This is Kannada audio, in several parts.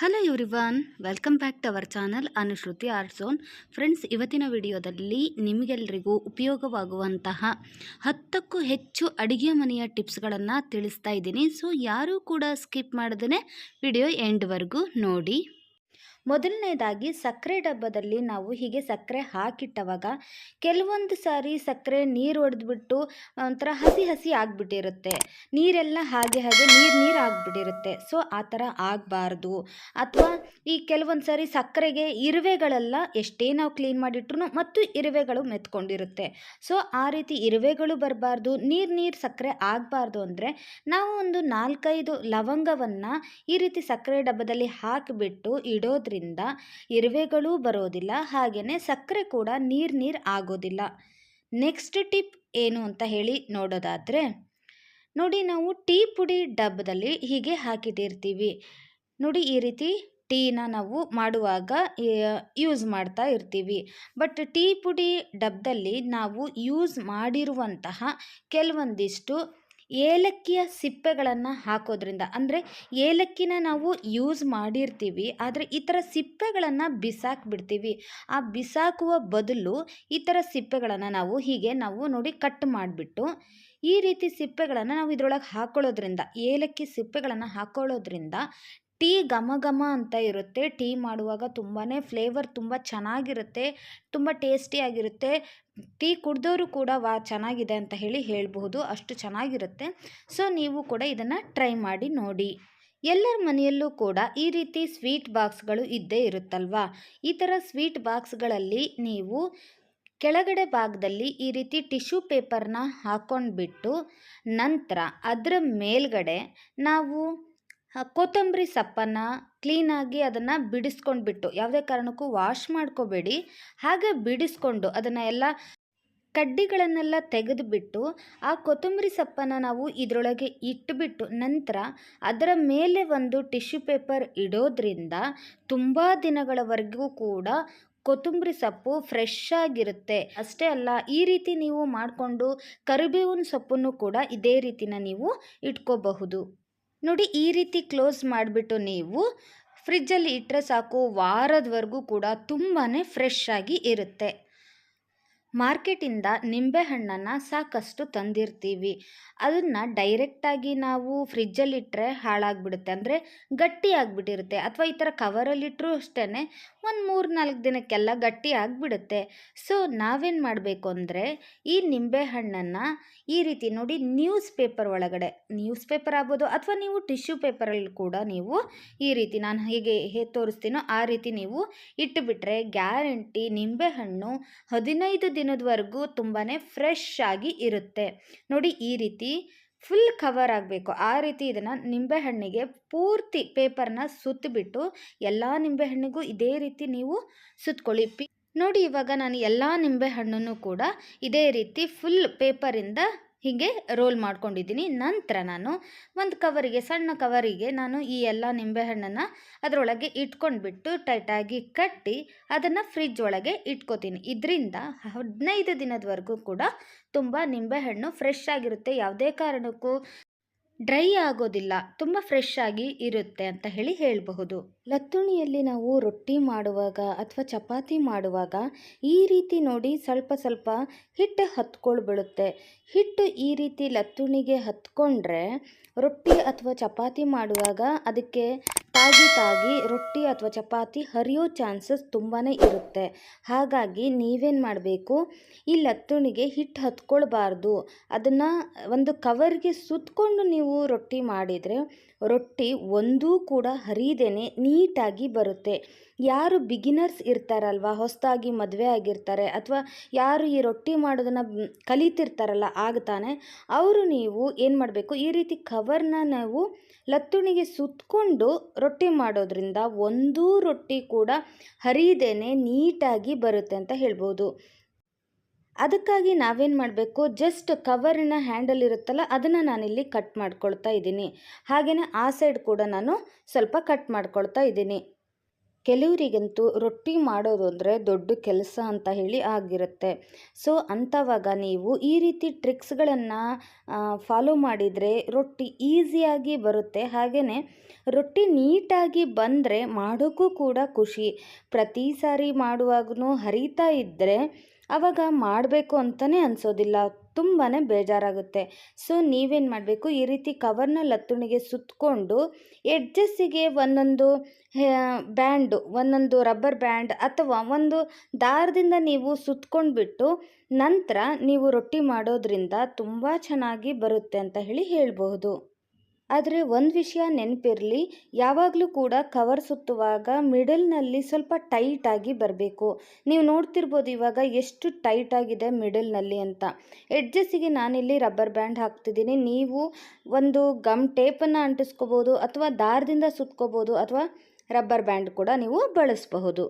Hello everyone welcome back to our channel Anushruti art zone friends ಇವತ್ತಿನ ವಿಡಿಯೋದಲ್ಲಿ ನಿಮಗೆಲ್ಲರಿಗೂ ಉಪಯೋಗವಾಗುವಂತಹ ಹತ್ತಕ್ಕೂ ಹೆಚ್ಚು ಅಡುಗೆ ಮನೆಯ ಟಿಪ್ಸ್ಗಳನ್ನು ತಿಳಿಸ್ತಾ ಇದ್ದೀನಿ. ಸೊ ಯಾರೂ ಕೂಡ ಸ್ಕಿಪ್ ಮಾಡದೇ ವಿಡಿಯೋ ಎಂಡ್ವರೆಗೂ ನೋಡಿ. ಮೊದಲನೇದಾಗಿ ಸಕ್ಕರೆ ಡಬ್ಬದಲ್ಲಿ ನಾವು ಹೀಗೆ ಸಕ್ಕರೆ ಹಾಕಿಟ್ಟವಾಗ ಕೆಲವೊಂದು ಸಾರಿ ಸಕ್ಕರೆ ನೀರು ಹೊಡೆದ್ಬಿಟ್ಟು ಒಂಥರ ಹಸಿ ಹಸಿ ಆಗಿಬಿಟ್ಟಿರುತ್ತೆ. ನೀರೆಲ್ಲ ಹಾಗೆ ಹಾಗೆ ನೀರು ನೀರು ಆಗಿಬಿಟ್ಟಿರುತ್ತೆ. ಸೊ, ಆ ಥರ ಆಗಬಾರ್ದು. ಅಥವಾ ಈ ಕೆಲವೊಂದು ಸಾರಿ ಸಕ್ಕರೆಗೆ ಇರುವೆಗಳೆಲ್ಲ ಎಷ್ಟೇ ನಾವು ಕ್ಲೀನ್ ಮಾಡಿಟ್ರು ಮತ್ತು ಇರುವೆಗಳು ಮೆತ್ಕೊಂಡಿರುತ್ತೆ. ಸೊ, ಆ ರೀತಿ ಇರುವೆಗಳು ಬರಬಾರ್ದು. ನೀರು ನೀರು ಸಕ್ಕರೆ ಆಗಬಾರ್ದು ಅಂದರೆ ನಾವು ಒಂದು ನಾಲ್ಕೈದು ಲವಂಗವನ್ನು ಈ ರೀತಿ ಸಕ್ಕರೆ ಡಬ್ಬದಲ್ಲಿ ಹಾಕಿಬಿಟ್ಟು ಇಡೋದ್ರಿಂದ ಇರುವೆಗಳೂ ಬರೋದಿಲ್ಲ ಹಾಗೆಯೇ ಸಕ್ಕರೆ ಕೂಡ ನೀರು ನೀರು ಆಗೋದಿಲ್ಲ. ನೆಕ್ಸ್ಟ್ ಟಿಪ್ ಏನು ಅಂತ ಹೇಳಿ ನೋಡೋದಾದರೆ, ನೋಡಿ ನಾವು ಟೀ ಪುಡಿ ಡಬ್ಬದಲ್ಲಿ ಹೀಗೆ ಹಾಕಿಟ್ಟಿರ್ತೀವಿ. ನೋಡಿ ಈ ರೀತಿ ಟೀನ ನಾವು ಮಾಡುವಾಗ ಯೂಸ್ ಮಾಡ್ತಾ ಇರ್ತೀವಿ. ಬಟ್ ಟೀ ಪುಡಿ ಡಬ್ಬದಲ್ಲಿ ನಾವು ಯೂಸ್ ಮಾಡಿರುವಂತಹ ಕೆಲವೊಂದಿಷ್ಟು ಏಲಕ್ಕಿಯ ಸಿಪ್ಪೆಗಳನ್ನು ಹಾಕೋದ್ರಿಂದ. ಅಂದರೆ ಏಲಕ್ಕಿನ ನಾವು ಯೂಸ್ ಮಾಡಿರ್ತೀವಿ, ಆದರೆ ಈ ಥರ ಸಿಪ್ಪೆಗಳನ್ನು ಬಿಸಾಕ್ಬಿಡ್ತೀವಿ. ಆ ಬಿಸಾಕುವ ಬದಲು ಈ ಥರ ಸಿಪ್ಪೆಗಳನ್ನು ನಾವು ಹೀಗೆ ನಾವು ನೋಡಿ ಕಟ್ ಮಾಡಿಬಿಟ್ಟು, ಈ ರೀತಿ ಸಿಪ್ಪೆಗಳನ್ನು ನಾವು ಇದರೊಳಗೆ ಹಾಕೊಳ್ಳೋದ್ರಿಂದ, ಏಲಕ್ಕಿ ಸಿಪ್ಪೆಗಳನ್ನು ಹಾಕೊಳ್ಳೋದ್ರಿಂದ ಟೀ ಘಮ ಘಮ ಅಂತ ಇರುತ್ತೆ. ಟೀ ಮಾಡುವಾಗ ತುಂಬಾ ಫ್ಲೇವರ್ ತುಂಬ ಚೆನ್ನಾಗಿರುತ್ತೆ, ತುಂಬ ಟೇಸ್ಟಿಯಾಗಿರುತ್ತೆ ಟೀ ಕುಡಿದವರು ಕೂಡ ವಾ ಚೆನ್ನಾಗಿದೆ ಅಂತ ಹೇಳಿ ಹೇಳಬಹುದು. ಅಷ್ಟು ಚೆನ್ನಾಗಿರುತ್ತೆ. ಸೊ, ನೀವು ಕೂಡ ಇದನ್ನು ಟ್ರೈ ಮಾಡಿ ನೋಡಿ. ಎಲ್ಲರ ಮನೆಯಲ್ಲೂ ಕೂಡ ಈ ರೀತಿ ಸ್ವೀಟ್ ಬಾಕ್ಸ್ಗಳು ಇದ್ದೇ ಇರುತ್ತಲ್ವಾ? ಈ ಥರ ಸ್ವೀಟ್ ಬಾಕ್ಸ್ಗಳಲ್ಲಿ ನೀವು ಕೆಳಗಡೆ ಭಾಗದಲ್ಲಿ ಈ ರೀತಿ ಟಿಶ್ಯೂ ಪೇಪರ್ನ ಹಾಕ್ಕೊಂಡ್ಬಿಟ್ಟು ನಂತರ ಅದರ ಮೇಲ್ಗಡೆ ನಾವು ಕೊತ್ತಂಬರಿ ಸೊಪ್ಪನ್ನು ಕ್ಲೀನಾಗಿ ಅದನ್ನು ಬಿಡಿಸ್ಕೊಂಡ್ಬಿಟ್ಟು, ಯಾವುದೇ ಕಾರಣಕ್ಕೂ ವಾಶ್ ಮಾಡ್ಕೋಬೇಡಿ. ಹಾಗೆ ಬಿಡಿಸ್ಕೊಂಡು ಅದನ್ನು ಎಲ್ಲ ಕಡ್ಡಿಗಳನ್ನೆಲ್ಲ ತೆಗೆದುಬಿಟ್ಟು, ಆ ಕೊತ್ತಂಬರಿ ಸೊಪ್ಪನ್ನು ನಾವು ಇದರೊಳಗೆ ಇಟ್ಟುಬಿಟ್ಟು ನಂತರ ಅದರ ಮೇಲೆ ಒಂದು ಟಿಶ್ಯೂ ಪೇಪರ್ ಇಡೋದ್ರಿಂದ ತುಂಬ ದಿನಗಳವರೆಗೂ ಕೂಡ ಕೊತ್ತಂಬರಿ ಸೊಪ್ಪು ಫ್ರೆಶ್ ಆಗಿರುತ್ತೆ. ಅಷ್ಟೇ ಅಲ್ಲ, ಈ ರೀತಿ ನೀವು ಮಾಡಿಕೊಂಡು ಕರಿಬೇವಿನ ಸೊಪ್ಪನ್ನು ಕೂಡ ಇದೇ ರೀತಿನ ನೀವು ಇಟ್ಕೋಬಹುದು. ನೋಡಿ ಈ ರೀತಿ ಕ್ಲೋಸ್ ಮಾಡಿಬಿಟ್ಟು ನೀವು ಫ್ರಿಜ್ಜಲ್ಲಿ ಇಟ್ಟರೆ ಸಾಕು ವಾರದವರೆಗೂ ಕೂಡ ತುಂಬಾ ಫ್ರೆಶ್ ಆಗಿ ಇರುತ್ತೆ. ಮಾರ್ಕೆಟಿಂದ ನಿಂಬೆಹಣ್ಣನ್ನು ಸಾಕಷ್ಟು ತಂದಿರ್ತೀವಿ. ಅದನ್ನು ಡೈರೆಕ್ಟಾಗಿ ನಾವು ಫ್ರಿಜ್ಜಲ್ಲಿಟ್ಟರೆ ಹಾಳಾಗಿಬಿಡುತ್ತೆ. ಅಂದರೆ ಗಟ್ಟಿ ಆಗಿಬಿಟ್ಟಿರುತ್ತೆ ಅಥವಾ ಈ ಥರ ಕವರಲ್ಲಿಟ್ಟರೂ ಅಷ್ಟೇ ಒಂದು ಮೂರು ನಾಲ್ಕು ದಿನಕ್ಕೆಲ್ಲ ಗಟ್ಟಿ ಆಗಿಬಿಡುತ್ತೆ ಸೊ ನಾವೇನು ಮಾಡಬೇಕು ಅಂದರೆ ಈ ನಿಂಬೆಹಣ್ಣನ್ನು ಈ ರೀತಿ ನೋಡಿ ನ್ಯೂಸ್ ಪೇಪರ್ ಒಳಗಡೆ ನ್ಯೂಸ್ ಪೇಪರ್ ಆಗ್ಬೋದು ಅಥವಾ ನೀವು ಟಿಶ್ಯೂ ಪೇಪರಲ್ಲಿ ಕೂಡ ನೀವು ಈ ರೀತಿ ನಾನು ಹೇಗೆ ಹೇಗೆ ತೋರಿಸ್ತೀನೋ ಆ ರೀತಿ ನೀವು ಇಟ್ಟುಬಿಟ್ರೆ ಗ್ಯಾರಂಟಿ ನಿಂಬೆಹಣ್ಣು ಹದಿನೈದು ದಿನದವರೆಗೂ ತುಂಬಾ ಫ್ರೆಶ್ ಆಗಿ ಇರುತ್ತೆ. ನೋಡಿ ಈ ರೀತಿ ಫುಲ್ ಕವರ್ ಆಗಬೇಕು. ಆ ರೀತಿ ಇದನ್ನು ನಿಂಬೆಹಣ್ಣಿಗೆ ಪೂರ್ತಿ ಪೇಪರ್ನ ಸುತ್ತಿಬಿಟ್ಟು ಎಲ್ಲ ನಿಂಬೆಹಣ್ಣಿಗೂ ಇದೇ ರೀತಿ ನೀವು ಸುತ್ತಕೊಳ್ಳಿ ನೋಡಿ ಇವಾಗ ನಾನು ಎಲ್ಲ ನಿಂಬೆಹಣ್ಣನ್ನು ಕೂಡ ಇದೇ ರೀತಿ ಫುಲ್ ಪೇಪರಿಂದ ಹೀಗೆ ರೋಲ್ ಮಾಡ್ಕೊಂಡಿದ್ದೀನಿ. ನಂತರ ನಾನು ಒಂದು ಕವರಿಗೆ ಸಣ್ಣ ಕವರಿಗೆ ನಾನು ಈ ಎಲ್ಲ ನಿಂಬೆಹಣ್ಣನ್ನು ಅದರೊಳಗೆ ಇಟ್ಕೊಂಡ್ಬಿಟ್ಟು ಟೈಟಾಗಿ ಕಟ್ಟಿ ಅದನ್ನು ಫ್ರಿಜ್ ಒಳಗೆ ಇಟ್ಕೋತೀನಿ. ಇದರಿಂದ ಹದಿನೈದು ದಿನದವರೆಗೂ ಕೂಡ ತುಂಬ ನಿಂಬೆಹಣ್ಣು ಫ್ರೆಶ್ ಆಗಿರುತ್ತೆ. ಯಾವುದೇ ಕಾರಣಕ್ಕೂ ಡ್ರೈ ಆಗೋದಿಲ್ಲ, ತುಂಬ ಫ್ರೆಶ್ ಆಗಿ ಇರುತ್ತೆ ಅಂತ ಹೇಳಿ ಹೇಳಬಹುದು. ಲತ್ತುಣಿಯಲ್ಲಿ ನಾವು ರೊಟ್ಟಿ ಮಾಡುವಾಗ ಅಥವಾ ಚಪಾತಿ ಮಾಡುವಾಗ ಈ ರೀತಿ ನೋಡಿ ಸ್ವಲ್ಪ ಸ್ವಲ್ಪ ಹಿಟ್ಟು ಹತ್ಕೊಳ್ಬಿಡುತ್ತೆ ಹಿಟ್ಟು ಈ ರೀತಿ ಲತ್ತುಣಿಗೆ ಹತ್ಕೊಂಡ್ರೆ ರೊಟ್ಟಿ ಅಥವಾ ಚಪಾತಿ ಮಾಡುವಾಗ ಅದಕ್ಕೆ ತಾಗಿ ತಾಗಿ ರೊಟ್ಟಿ ಅಥವಾ ಚಪಾತಿ ಹರಿಯೋ ಚಾನ್ಸಸ್ ತುಂಬಾ ಇರುತ್ತೆ. ಹಾಗಾಗಿ ನೀವೇನು ಮಾಡಬೇಕು? ಈ ಲತ್ತುಣಿಗೆ ಹಿಟ್ಟು ಹತ್ಕೊಳ್ಬಾರ್ದು. ಅದನ್ನು ಒಂದು ಕವರ್ಗೆ ಸುತ್ತಕೊಂಡು ನೀವು ರೊಟ್ಟಿ ಮಾಡಿದರೆ ರೊಟ್ಟಿ ಒಂದೂ ಕೂಡ ಹರಿದೇನೆ ನೀಟಾಗಿ ಬರುತ್ತೆ. ಯಾರು ಬಿಗಿನರ್ಸ್ ಇರ್ತಾರಲ್ವ, ಹೊಸದಾಗಿ ಮದುವೆ ಆಗಿರ್ತಾರೆ ಅಥವಾ ಯಾರು ಈ ರೊಟ್ಟಿ ಮಾಡೋದನ್ನು ಕಲಿತಿರ್ತಾರಲ್ಲ ಆಗ್ತಾನೆ ಅವರು ನೀವು ಏನು ಮಾಡಬೇಕು? ಈ ರೀತಿ ಕವರ್ನ ನಾವು ಲತ್ತುಣಿಗೆ ಸುತ್ತಕೊಂಡು ರೊಟ್ಟಿ ಮಾಡೋದ್ರಿಂದ ಒಂದೂ ರೊಟ್ಟಿ ಕೂಡ ಹರಿದೇನೆ ನೀಟಾಗಿ ಬರುತ್ತೆ ಅಂತ ಹೇಳ್ಬೋದು. ಅದಕ್ಕಾಗಿ ನಾವೇನು ಮಾಡಬೇಕು? ಜಸ್ಟ್ ಕವರಿನ ಹ್ಯಾಂಡಲ್ ಇರುತ್ತಲ್ಲ, ಅದನ್ನು ನಾನಿಲ್ಲಿ ಕಟ್ ಮಾಡ್ಕೊಳ್ತಾ ಇದ್ದೀನಿ. ಹಾಗೆಯೇ ಆ ಸೈಡ್ ಕೂಡ ನಾನು ಸ್ವಲ್ಪ ಕಟ್ ಮಾಡ್ಕೊಳ್ತಾ ಇದ್ದೀನಿ. ಕೆಲವರಿಗಂತೂ ರೊಟ್ಟಿ ಮಾಡೋದು ಅಂದರೆ ದೊಡ್ಡ ಕೆಲಸ ಅಂತ ಹೇಳಿ ಆಗಿರುತ್ತೆ. ಸೊ ಅಂಥವಾಗ ನೀವು ಈ ರೀತಿ ಟ್ರಿಕ್ಸ್ಗಳನ್ನು ಫಾಲೋ ಮಾಡಿದರೆ ರೊಟ್ಟಿ ಈಸಿಯಾಗಿ ಬರುತ್ತೆ. ಹಾಗೆಯೇ ರೊಟ್ಟಿ ನೀಟಾಗಿ ಬಂದರೆ ಮಾಡೋಕ್ಕೂ ಕೂಡ ಖುಷಿ. ಪ್ರತಿ ಸಾರಿ ಮಾಡುವಾಗೂ ಹರಿತಾ ಇದ್ದರೆ ಆವಾಗ ಮಾಡಬೇಕು ಅಂತಲೇ ಅನಿಸೋದಿಲ್ಲ. ತುಂಬಾ ಬೇಜಾರಾಗುತ್ತೆ. ಸೊ, ನೀವೇನು ಮಾಡಬೇಕು? ಈ ರೀತಿ ಕವರ್ನ ಲತ್ತುಣಿಗೆ ಸುತ್ತಕೊಂಡು ಎಡ್ಜಸ್ಸಿಗೆ ಒಂದೊಂದು ಬ್ಯಾಂಡು, ಒಂದೊಂದು ರಬ್ಬರ್ ಬ್ಯಾಂಡ್ ಅಥವಾ ಒಂದು ದಾರದಿಂದ ನೀವು ಸುತ್ತಕೊಂಡ್ಬಿಟ್ಟು ನಂತರ ನೀವು ರೊಟ್ಟಿ ಮಾಡೋದ್ರಿಂದ ತುಂಬ ಚೆನ್ನಾಗಿ ಬರುತ್ತೆ ಅಂತ ಹೇಳಿ ಹೇಳಬಹುದು. ಆದರೆ ಒಂದು ವಿಷಯ ನೆನಪಿರಲಿ, ಯಾವಾಗಲೂ ಕೂಡ ಕವರ್ ಸುತ್ತುವಾಗ ಮಿಡಲ್ನಲ್ಲಿ ಸ್ವಲ್ಪ ಟೈಟಾಗಿ ಬರಬೇಕು. ನೀವು ನೋಡ್ತಿರ್ಬೋದು ಇವಾಗ ಎಷ್ಟು ಟೈಟಾಗಿದೆ ಮಿಡಲ್ನಲ್ಲಿ ಅಂತ. ಎಡ್ಜಸ್ಸಿಗೆ ನಾನಿಲ್ಲಿ ರಬ್ಬರ್ ಬ್ಯಾಂಡ್ ಹಾಕ್ತಿದ್ದೀನಿ. ನೀವು ಒಂದು ಗಮ್ ಟೇಪನ್ನು ಅಂಟಿಸ್ಕೋಬೋದು ಅಥವಾ ದಾರದಿಂದ ಸುತ್ಕೋಬೋದು ಅಥವಾ ರಬ್ಬರ್ ಬ್ಯಾಂಡ್ ಕೂಡ ನೀವು ಬಳಸಬಹುದು.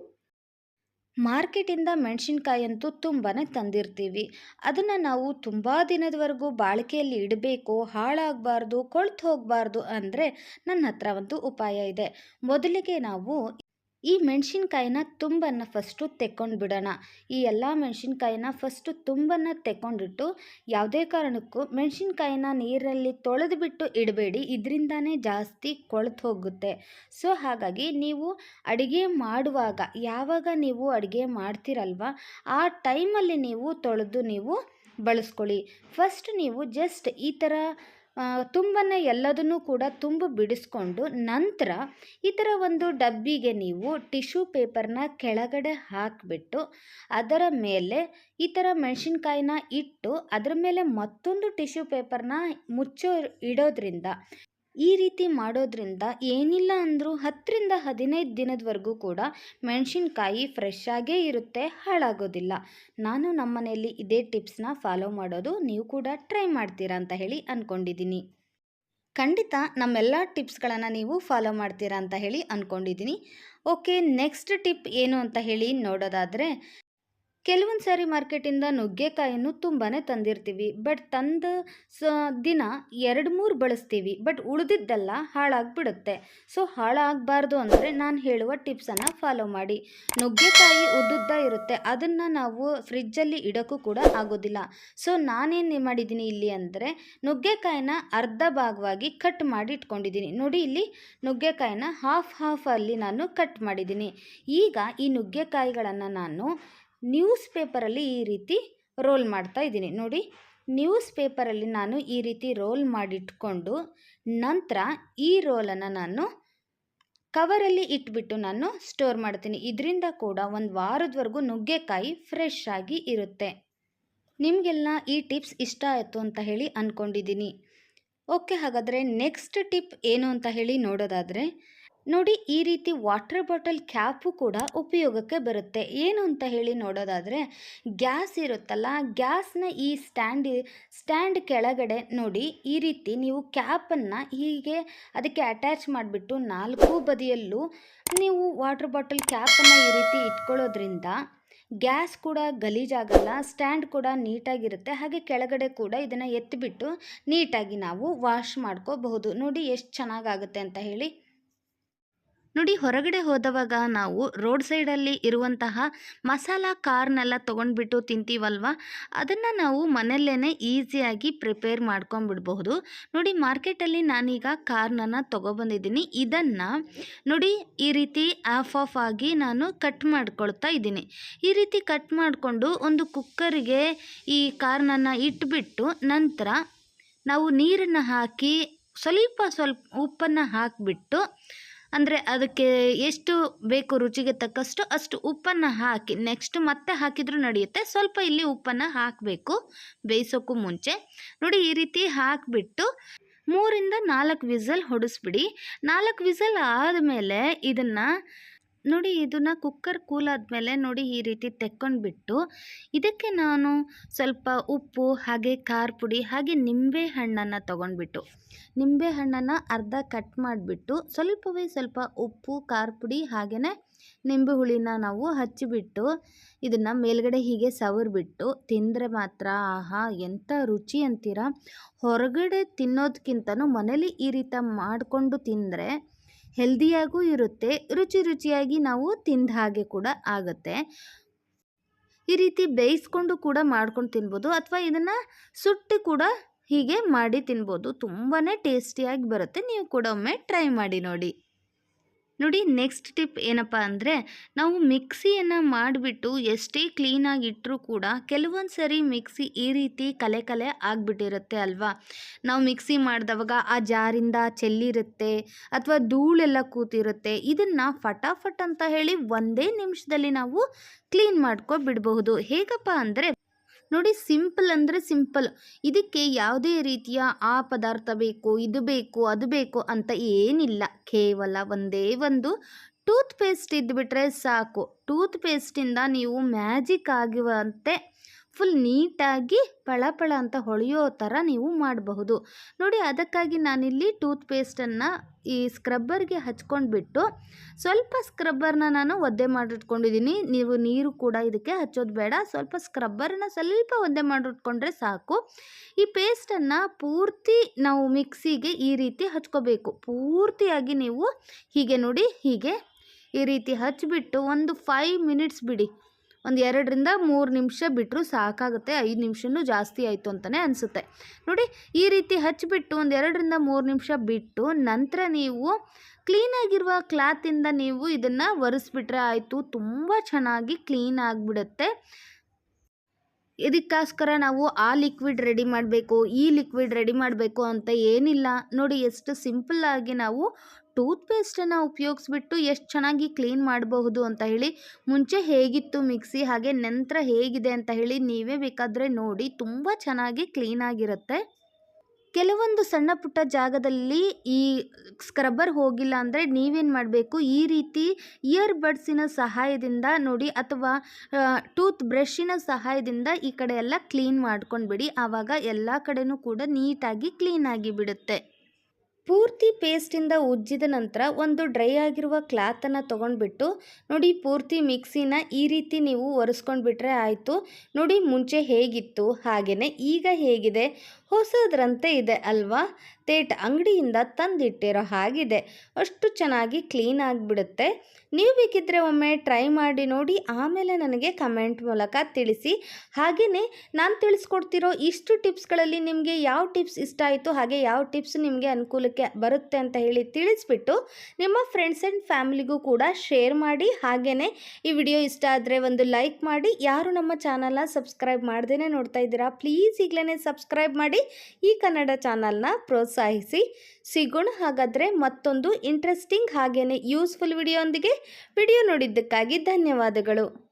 ಮಾರ್ಕೆಟಿಂದ ಮೆಣಸಿನ್ಕಾಯಿ ಅಂತೂ ತುಂಬಾ ತಂದಿರ್ತೀವಿ. ಅದನ್ನು ನಾವು ತುಂಬ ದಿನದವರೆಗೂ ಬಾಳಿಕೆಯಲ್ಲಿ ಇಡಬೇಕು, ಹಾಳಾಗಬಾರ್ದು, ಕೊಳ್ತು ಹೋಗಬಾರ್ದು ಅಂದರೆ ನನ್ನ ಹತ್ರ ಒಂದು ಉಪಾಯ ಇದೆ. ಮೊದಲಿಗೆ ನಾವು ಈ ಮೆಣಸಿನ್ಕಾಯಿನ ತುಂಬನ್ನು ಫಸ್ಟು ತೆಕ್ಕೊಂಡು ಬಿಡೋಣ ಈ ಎಲ್ಲ ಮೆಣಸಿನ್ಕಾಯಿನ ಫಸ್ಟು ತುಂಬನ್ನು ತೆಕ್ಕೊಂಡಿಟ್ಟು ಯಾವುದೇ ಕಾರಣಕ್ಕೂ ಮೆಣಸಿನ್ಕಾಯಿನ ನೀರಲ್ಲಿ ತೊಳೆದು ಬಿಟ್ಟು ಇಡಬೇಡಿ. ಇದರಿಂದಾನೇ ಜಾಸ್ತಿ ಕೊಳೆತು ಹೋಗುತ್ತೆ. ಸೊ ಹಾಗಾಗಿ ನೀವು ಅಡುಗೆ ಮಾಡುವಾಗ, ಯಾವಾಗ ನೀವು ಅಡುಗೆ ಮಾಡ್ತೀರಲ್ವ, ಆ ಟೈಮಲ್ಲಿ ನೀವು ತೊಳೆದು ನೀವು ಬಳಸ್ಕೊಳ್ಳಿ. ಫಸ್ಟ್ ನೀವು ಜಸ್ಟ್ ಈ ಥರ ತುಂಬನ್ನು ಎಲ್ಲದನ್ನು ಕೂಡ ತುಂಬ ಬಿಡಿಸ್ಕೊಂಡು ನಂತರ ಈ ಥರ ಒಂದು ಡಬ್ಬಿಗೆ ನೀವು ಟಿಶ್ಯೂ ಪೇಪರ್ನ ಕೆಳಗಡೆ ಹಾಕಿಬಿಟ್ಟು ಅದರ ಮೇಲೆ ಈ ಥರ ಮೆಣಸಿನ್ಕಾಯಿನ ಇಟ್ಟು ಅದರ ಮೇಲೆ ಮತ್ತೊಂದು ಟಿಶ್ಯೂ ಪೇಪರ್ನ ಮುಚ್ಚೋ ಇಡೋದ್ರಿಂದ ಈ ರೀತಿ ಮಾಡೋದ್ರಿಂದ ಏನಿಲ್ಲ ಅಂದರೂ ಹತ್ತರಿಂದ ಹದಿನೈದು ದಿನದವರೆಗೂ ಕೂಡ ಮೆಣಸಿನ್ಕಾಯಿ ಫ್ರೆಶ್ ಆಗೇ ಇರುತ್ತೆ, ಹಾಳಾಗೋದಿಲ್ಲ. ನಾನು ನಮ್ಮ ಮನೆಯಲ್ಲಿ ಇದೇ ಟಿಪ್ಸ್ನ ಫಾಲೋ ಮಾಡೋದು, ನೀವು ಕೂಡ ಟ್ರೈ ಮಾಡ್ತೀರಾ ಅಂತ ಹೇಳಿ ಅಂದ್ಕೊಂಡಿದ್ದೀನಿ ಖಂಡಿತ ನಮ್ಮೆಲ್ಲ ಟಿಪ್ಸ್ಗಳನ್ನು ನೀವು ಫಾಲೋ ಮಾಡ್ತೀರಾ ಅಂತ ಹೇಳಿ ಅಂದ್ಕೊಂಡಿದ್ದೀನಿ ಓಕೆ ನೆಕ್ಸ್ಟ್ ಟಿಪ್ ಏನು ಅಂತ ಹೇಳಿ ನೋಡೋದಾದರೆ ಕೆಲವೊಂದು ಸಾರಿ ಮಾರ್ಕೆಟಿಂದ ನುಗ್ಗೆಕಾಯನ್ನು ತುಂಬಾ ತಂದಿರ್ತೀವಿ. ಬಟ್ ತಂದ ಸ, ದಿನ ಎರಡು ಮೂರು ಬಳಸ್ತೀವಿ. ಬಟ್ ಉಳಿದಿದ್ದೆಲ್ಲ ಹಾಳಾಗ್ಬಿಡುತ್ತೆ. ಸೊ, ಹಾಳಾಗಬಾರ್ದು ಅಂದರೆ ನಾನು ಹೇಳುವ ಟಿಪ್ಸನ್ನು ಫಾಲೋ ಮಾಡಿ. ನುಗ್ಗೆಕಾಯಿ ಉದ್ದುದ್ದ ಇರುತ್ತೆ. ಅದನ್ನು ನಾವು ಫ್ರಿಜ್ಜಲ್ಲಿ ಇಡೋಕ್ಕೂ ಕೂಡ ಆಗೋದಿಲ್ಲ. ಸೊ, ನಾನೇನು ಮಾಡಿದ್ದೀನಿ ಇಲ್ಲಿ ಅಂದರೆ ನುಗ್ಗೆಕಾಯಿನ ಅರ್ಧ ಭಾಗವಾಗಿ ಕಟ್ ಮಾಡಿ ಇಟ್ಕೊಂಡಿದ್ದೀನಿ. ನೋಡಿ ಇಲ್ಲಿ ನುಗ್ಗೆಕಾಯಿನ ಹಾಫ್ ಹಾಫಲ್ಲಿ ನಾನು ಕಟ್ ಮಾಡಿದ್ದೀನಿ. ಈಗ ಈ ನುಗ್ಗೆಕಾಯಿಗಳನ್ನು ನಾನು ನ್ಯೂಸ್ ಪೇಪರಲ್ಲಿ ಈ ರೀತಿ ರೋಲ್ ಮಾಡ್ತಾ ಇದ್ದೀನಿ. ನೋಡಿ ನ್ಯೂಸ್ ಪೇಪರಲ್ಲಿ ನಾನು ಈ ರೀತಿ ರೋಲ್ ಮಾಡಿಟ್ಕೊಂಡು ನಂತರ ಈ ರೋಲನ್ನು ನಾನು ಕವರಲ್ಲಿ ಇಟ್ಬಿಟ್ಟು ನಾನು ಸ್ಟೋರ್ ಮಾಡ್ತೀನಿ. ಇದರಿಂದ ಕೂಡ ಒಂದು ವಾರದವರೆಗೂ ನುಗ್ಗೆಕಾಯಿ ಫ್ರೆಶ್ ಆಗಿ ಇರುತ್ತೆ. ನಿಮಗೆಲ್ಲ ಈ ಟಿಪ್ಸ್ ಇಷ್ಟ ಆಯಿತು ಅಂತ ಹೇಳಿ ಅಂದ್ಕೊಂಡಿದ್ದೀನಿ ಓಕೆ, ಹಾಗಾದರೆ ನೆಕ್ಸ್ಟ್ ಟಿಪ್ ಏನು ಅಂತ ಹೇಳಿ ನೋಡೋದಾದರೆ ನೋಡಿ, ಈ ರೀತಿ ವಾಟರ್ ಬಾಟಲ್ ಕ್ಯಾಪು ಕೂಡ ಉಪಯೋಗಕ್ಕೆ ಬರುತ್ತೆ. ಏನು ಅಂತ ಹೇಳಿ ನೋಡೋದಾದರೆ, ಗ್ಯಾಸ್ ಇರುತ್ತಲ್ಲ, ಗ್ಯಾಸ್ನ ಈ ಸ್ಟ್ಯಾಂಡ್ ಸ್ಟ್ಯಾಂಡ್ ಕೆಳಗಡೆ ನೋಡಿ, ಈ ರೀತಿ ನೀವು ಕ್ಯಾಪನ್ನು ಹೀಗೆ ಅದಕ್ಕೆ ಅಟ್ಯಾಚ್ ಮಾಡಿಬಿಟ್ಟು ನಾಲ್ಕು ಬದಿಯಲ್ಲೂ ನೀವು ವಾಟರ್ ಬಾಟಲ್ ಕ್ಯಾಪನ್ನು ಈ ರೀತಿ ಇಟ್ಕೊಳ್ಳೋದ್ರಿಂದ ಗ್ಯಾಸ್ ಕೂಡ ಗಲೀಜಾಗಲ್ಲ, ಸ್ಟ್ಯಾಂಡ್ ಕೂಡ ನೀಟಾಗಿರುತ್ತೆ. ಹಾಗೆ ಕೆಳಗಡೆ ಕೂಡ ಇದನ್ನು ಎತ್ತಿಬಿಟ್ಟು ನೀಟಾಗಿ ನಾವು ವಾಶ್ ಮಾಡ್ಕೋಬಹುದು. ನೋಡಿ, ಎಷ್ಟು ಚೆನ್ನಾಗಾಗುತ್ತೆ ಅಂತ ಹೇಳಿ. ನೋಡಿ ಹೊರಗಡೆ ಹೋದವಾಗ ನಾವು ರೋಡ್ ಸೈಡಲ್ಲಿ ಇರುವಂತಹ ಮಸಾಲ ಕಾರ್ನೆಲ್ಲ ತೊಗೊಂಡ್ಬಿಟ್ಟು ತಿಂತೀವಲ್ವ? ಅದನ್ನು ನಾವು ಮನೆಯಲ್ಲೇ ಈಸಿಯಾಗಿ ಪ್ರಿಪೇರ್ ಮಾಡ್ಕೊಂಬಿಡ್ಬಹುದು ನೋಡಿ ಮಾರ್ಕೆಟಲ್ಲಿ ನಾನೀಗ ಕಾರ್ನನ್ನು ತೊಗೊಬಂದಿದ್ದೀನಿ. ಇದನ್ನು ನೋಡಿ ಈ ರೀತಿ ಆಫ್ ಆಫ್ ಆಗಿ ನಾನು ಕಟ್ ಮಾಡ್ಕೊಳ್ತಾ ಇದ್ದೀನಿ. ಈ ರೀತಿ ಕಟ್ ಮಾಡಿಕೊಂಡು ಒಂದು ಕುಕ್ಕರಿಗೆ ಈ ಕಾರ್ನನ್ನು ಇಟ್ಬಿಟ್ಟು ನಂತರ ನಾವು ನೀರನ್ನು ಹಾಕಿ ಸ್ವಲ್ಪ ಸ್ವಲ್ಪ ಉಪ್ಪನ್ನು ಹಾಕಿಬಿಟ್ಟು ಅಂದರೆ ಅದಕ್ಕೆ ಎಷ್ಟು ಬೇಕು ರುಚಿಗೆ ತಕ್ಕಷ್ಟು ಅಷ್ಟು ಉಪ್ಪನ್ನು ಹಾಕಿ ನೆಕ್ಸ್ಟ್ ಮತ್ತೆ ಹಾಕಿದರೂ ನಡೆಯುತ್ತೆ. ಸ್ವಲ್ಪ ಇಲ್ಲಿ ಉಪ್ಪನ್ನು ಹಾಕಬೇಕು. ಬೇಯಿಸೋಕ್ಕೂ ಮುಂಚೆ. ನೋಡಿ, ಈ ರೀತಿ ಹಾಕಿಬಿಟ್ಟು ಮೂರಿಂದ ನಾಲ್ಕು ವಿಸಲ್ ಹೊಡಿಸ್ಬಿಡಿ. ನಾಲ್ಕು ವಿಸಲ್ ಆದಮೇಲೆ ಇದನ್ನು ನೋಡಿ ಇದನ್ನು ಕುಕ್ಕರ್ ಕೂಲ್ ಆದಮೇಲೆ ನೋಡಿ ಈ ರೀತಿ ತೆಕ್ಕೊಂಡ್ಬಿಟ್ಟು ಇದಕ್ಕೆ ನಾನು ಸ್ವಲ್ಪ ಉಪ್ಪು, ಹಾಗೆ ಖಾರ ಪುಡಿ, ಹಾಗೆ ನಿಂಬೆ ಹಣ್ಣನ್ನು ತೊಗೊಂಡ್ಬಿಟ್ಟು, ನಿಂಬೆ ಹಣ್ಣನ್ನು ಅರ್ಧ ಕಟ್ ಮಾಡಿಬಿಟ್ಟು ಸ್ವಲ್ಪವೇ ಸ್ವಲ್ಪ ಉಪ್ಪು, ಖಾರ ಪುಡಿ ಹಾಗೆಯೇ ನಿಂಬೆ ಹುಳಿನ ನಾವು ಹಚ್ಚಿಬಿಟ್ಟು ಇದನ್ನು ಮೇಲ್ಗಡೆ ಹೀಗೆ ಸವರ್ಬಿಟ್ಟು ತಿಂದರೆ ಮಾತ್ರ ಆಹಾ ಎಂಥ ರುಚಿ ಅಂತೀರ? ಹೊರಗಡೆ ತಿನ್ನೋದಕ್ಕಿಂತನೂ ಮನೇಲಿ ಈ ರೀತಿ ಮಾಡಿಕೊಂಡು ತಿಂದರೆ ಹೆಲ್ದಿಯಾಗೂ ಇರುತ್ತೆ, ರುಚಿ ರುಚಿಯಾಗಿ ನಾವು ತಿಂದ ಹಾಗೆ ಕೂಡ ಆಗುತ್ತೆ. ಈ ರೀತಿ ಬೇಯಿಸ್ಕೊಂಡು ಕೂಡ ಮಾಡ್ಕೊಂಡು ತಿನ್ಬೋದು ಅಥವಾ ಇದನ್ನು ಸುಟ್ಟು ಕೂಡ ಹೀಗೆ ಮಾಡಿ ತಿನ್ಬೋದು. ತುಂಬಾ ಟೇಸ್ಟಿಯಾಗಿ ಬರುತ್ತೆ, ನೀವು ಕೂಡ ಒಮ್ಮೆ ಟ್ರೈ ಮಾಡಿ ನೋಡಿ. ನೋಡಿ ನೆಕ್ಸ್ಟ್ ಟಿಪ್ ಏನಪ್ಪ ಅಂದರೆ, ನಾವು ಮಿಕ್ಸಿಯನ್ನು ಮಾಡಿಬಿಟ್ಟು ಎಷ್ಟೇ ಕ್ಲೀನಾಗಿ ಇಟ್ಟರೂ ಕೂಡ ಕೆಲವೊಂದು ಸರಿ ಮಿಕ್ಸಿ ಈ ರೀತಿ ಕಲೆ ಕಲೆ ಆಗಿಬಿಟ್ಟಿರುತ್ತೆ ಅಲ್ವಾ? ನಾವು ಮಿಕ್ಸಿ ಮಾಡಿದವಾಗ ಆ ಜಾರಿಂದ ಚೆಲ್ಲಿರುತ್ತೆ, ಅಥವಾ ಧೂಳೆಲ್ಲ ಕೂತಿರುತ್ತೆ, ಇದನ್ನು ಫಟಾಫಟ್ ಅಂತ ಹೇಳಿ ಒಂದೇ ನಿಮಿಷದಲ್ಲಿ ನಾವು ಕ್ಲೀನ್ ಮಾಡ್ಕೊ ಬಿಡಬಹುದು ಹೇಗಪ್ಪ ಅಂದರೆ ನೋಡಿ ಸಿಂಪಲ್ ಅಂದರೆ ಸಿಂಪಲ್. ಇದಕ್ಕೆ ಯಾವುದೇ ರೀತಿಯ ಆ ಪದಾರ್ಥ ಬೇಕು, ಇದು ಬೇಕು, ಅದು ಬೇಕು ಅಂತ ಏನಿಲ್ಲ. ಕೇವಲ ಒಂದೇ ಒಂದು ಟೂತ್ ಪೇಸ್ಟ್ ಇದ್ದುಬಿಟ್ರೆ ಸಾಕು. ಟೂತ್ ಪೇಸ್ಟಿಂದ ನೀವು ಮ್ಯಾಜಿಕ್ ಆಗುವಂತೆ ಫುಲ್ ನೀಟಾಗಿ ಪಳಪಳ ಅಂತ ಹೊಳೆಯೋ ಥರ ನೀವು ಮಾಡಬಹುದು. ನೋಡಿ, ಅದಕ್ಕಾಗಿ ನಾನಿಲ್ಲಿ ಟೂತ್ ಪೇಸ್ಟನ್ನು ಈ ಸ್ಕ್ರಬ್ಬರ್ಗೆ ಹಚ್ಕೊಂಡ್ಬಿಟ್ಟು ಸ್ವಲ್ಪ ಸ್ಕ್ರಬ್ಬರ್ನ ನಾನು ಒದ್ದೆ ಮಾಡಿಟ್ಕೊಂಡಿದ್ದೀನಿ. ನೀವು ನೀರು ಕೂಡ ಇದಕ್ಕೆ ಹಚ್ಚೋದು ಬೇಡ. ಸ್ವಲ್ಪ ಸ್ಕ್ರಬ್ಬರ್ನ ಸ್ವಲ್ಪ ಒದ್ದೆ ಮಾಡಿಟ್ಕೊಂಡ್ರೆ ಸಾಕು. ಈ ಪೇಸ್ಟನ್ನು ಪೂರ್ತಿ ನಾವು ಮಿಕ್ಸಿಗೆ ಈ ರೀತಿ ಹಚ್ಕೋಬೇಕು. ಪೂರ್ತಿಯಾಗಿ ನೀವು ಹೀಗೆ ನೋಡಿ, ಹೀಗೆ ಈ ರೀತಿ ಹಚ್ಚಿಬಿಟ್ಟು ಒಂದು ಫೈವ್ ಮಿನಿಟ್ಸ್ ಬಿಡಿ. ಒಂದು ಎರಡರಿಂದ ಮೂರು ನಿಮಿಷ ಬಿಟ್ಟರು ಸಾಕಾಗುತ್ತೆ, ಐದು ನಿಮಿಷನೂ ಜಾಸ್ತಿ ಆಯಿತು ಅಂತಲೇ ಅನಿಸುತ್ತೆ. ನೋಡಿ, ಈ ರೀತಿ ಹಚ್ಚಿಬಿಟ್ಟು ಒಂದು ಎರಡರಿಂದ ಮೂರು ನಿಮಿಷ ಬಿಟ್ಟು ನಂತರ ನೀವು ಕ್ಲೀನಾಗಿರುವ ಕ್ಲಾತಿಂದ ನೀವು ಇದನ್ನು ಒರೆಸ್ಬಿಟ್ರೆ ಆಯಿತು, ತುಂಬ ಚೆನ್ನಾಗಿ ಕ್ಲೀನ್ ಆಗಿಬಿಡುತ್ತೆ. ಇದಕ್ಕೋಸ್ಕರ ನಾವು ಆ ಲಿಕ್ವಿಡ್ ರೆಡಿ ಮಾಡಬೇಕು, ಈ ಲಿಕ್ವಿಡ್ ರೆಡಿ ಮಾಡಬೇಕು ಅಂತ ಏನಿಲ್ಲ. ನೋಡಿ ಎಷ್ಟು ಸಿಂಪಲ್ಲಾಗಿ ನಾವು ಟೂತ್ ಪೇಸ್ಟನ್ನು ಉಪಯೋಗಿಸ್ಬಿಟ್ಟು ಎಷ್ಟು ಚೆನ್ನಾಗಿ ಕ್ಲೀನ್ ಮಾಡಬಹುದು ಅಂತ ಹೇಳಿ, ಮುಂಚೆ ಹೇಗಿತ್ತು ಮಿಕ್ಸಿ ಹಾಗೆ ನಂತರ ಹೇಗಿದೆ ಅಂತ ಹೇಳಿ ನೀವೇ ಬೇಕಾದರೆ ನೋಡಿ, ತುಂಬ ಚೆನ್ನಾಗಿ ಕ್ಲೀನಾಗಿರುತ್ತೆ ಕೆಲವೊಂದು ಸಣ್ಣ ಪುಟ್ಟ ಜಾಗದಲ್ಲಿ ಈ ಸ್ಕ್ರಬ್ಬರ್ ಹೋಗಿಲ್ಲ ಅಂದರೆ ನೀವೇನು ಮಾಡಬೇಕು? ಈ ರೀತಿ ಇಯರ್ ಬಡ್ಸಿನ ಸಹಾಯದಿಂದ ನೋಡಿ ಅಥವಾ ಟೂತ್ ಬ್ರಷಿನ ಸಹಾಯದಿಂದ ಈ ಕಡೆ ಎಲ್ಲ ಕ್ಲೀನ್ ಮಾಡ್ಕೊಂಡ್ಬಿಡಿ. ಆವಾಗ ಎಲ್ಲ ಕಡೆನೂ ಕೂಡ ನೀಟಾಗಿ ಕ್ಲೀನಾಗಿ ಬಿಡುತ್ತೆ ಪೂರ್ತಿ ಪೇಸ್ಟಿಂದ ಉಜ್ಜಿದ ನಂತರ ಒಂದು ಡ್ರೈ ಆಗಿರುವ ಕ್ಲಾತನ್ನು ತೊಗೊಂಡ್ಬಿಟ್ಟು ನೋಡಿ ಪೂರ್ತಿ ಮಿಕ್ಸಿನ ಈ ರೀತಿ ನೀವು ಒರೆಸ್ಕೊಂಡ್ಬಿಟ್ರೆ ಆಯಿತು. ನೋಡಿ ಮುಂಚೆ ಹೇಗಿತ್ತು ಹಾಗೆಯೇ ಈಗ ಹೇಗಿದೆ, ಹೊಸದ್ರಂತೆ ಇದೆ ಅಲ್ವಾ? ತೇಟ್ ಅಂಗಡಿಯಿಂದ ತಂದಿಟ್ಟಿರೋ ಹಾಗಿದೆ. ಅಷ್ಟು ಚೆನ್ನಾಗಿ ಕ್ಲೀನ್ ಆಗಿಬಿಡುತ್ತೆ. ನೀವು ಬೇಕಿದ್ದರೆ ಒಮ್ಮೆ ಟ್ರೈ ಮಾಡಿ ನೋಡಿ. ಆಮೇಲೆ ನನಗೆ ಕಮೆಂಟ್ ಮೂಲಕ ತಿಳಿಸಿ. ಹಾಗೆಯೇ ನಾನು ತಿಳಿಸ್ಕೊಡ್ತಿರೋ ಇಷ್ಟು ಟಿಪ್ಸ್ಗಳಲ್ಲಿ ನಿಮಗೆ ಯಾವ ಟಿಪ್ಸ್ ಇಷ್ಟ ಆಯಿತು, ಹಾಗೆ ಯಾವ ಟಿಪ್ಸ್ ನಿಮಗೆ ಅನುಕೂಲಕ್ಕೆ ಬರುತ್ತೆ ಅಂತ ಹೇಳಿ ತಿಳಿಸ್ಬಿಟ್ಟು ನಿಮ್ಮ ಫ್ರೆಂಡ್ಸ್ ಆ್ಯಂಡ್ ಫ್ಯಾಮಿಲಿಗೂ ಕೂಡ ಶೇರ್ ಮಾಡಿ. ಹಾಗೆಯೇ ಈ ವಿಡಿಯೋ ಇಷ್ಟ ಆದರೆ ಒಂದು ಲೈಕ್ ಮಾಡಿ. ಯಾರು ನಮ್ಮ ಚಾನಲ್ನ ಸಬ್ಸ್ಕ್ರೈಬ್ ಮಾಡ್ದೇ ನೋಡ್ತಾ ಇದ್ದೀರಾ, ಪ್ಲೀಸ್ ಈಗಲೇ ಸಬ್ಸ್ಕ್ರೈಬ್ ಮಾಡಿ. ಈ ಕನ್ನಡ ಚಾನಲ್ನ ಪ್ರೋತ್ಸಾಹಿಸಿ. ಸಿಗೋಣ ಹಾಗಾದರೆ ಮತ್ತೊಂದು ಇಂಟ್ರೆಸ್ಟಿಂಗ್ ಹಾಗೆಯೇ ಯೂಸ್ಫುಲ್ ವಿಡಿಯೋ ವಿಡಿಯೋ ನೋಡಿದ್ದಕ್ಕಾಗಿ ಧನ್ಯವಾದಗಳು.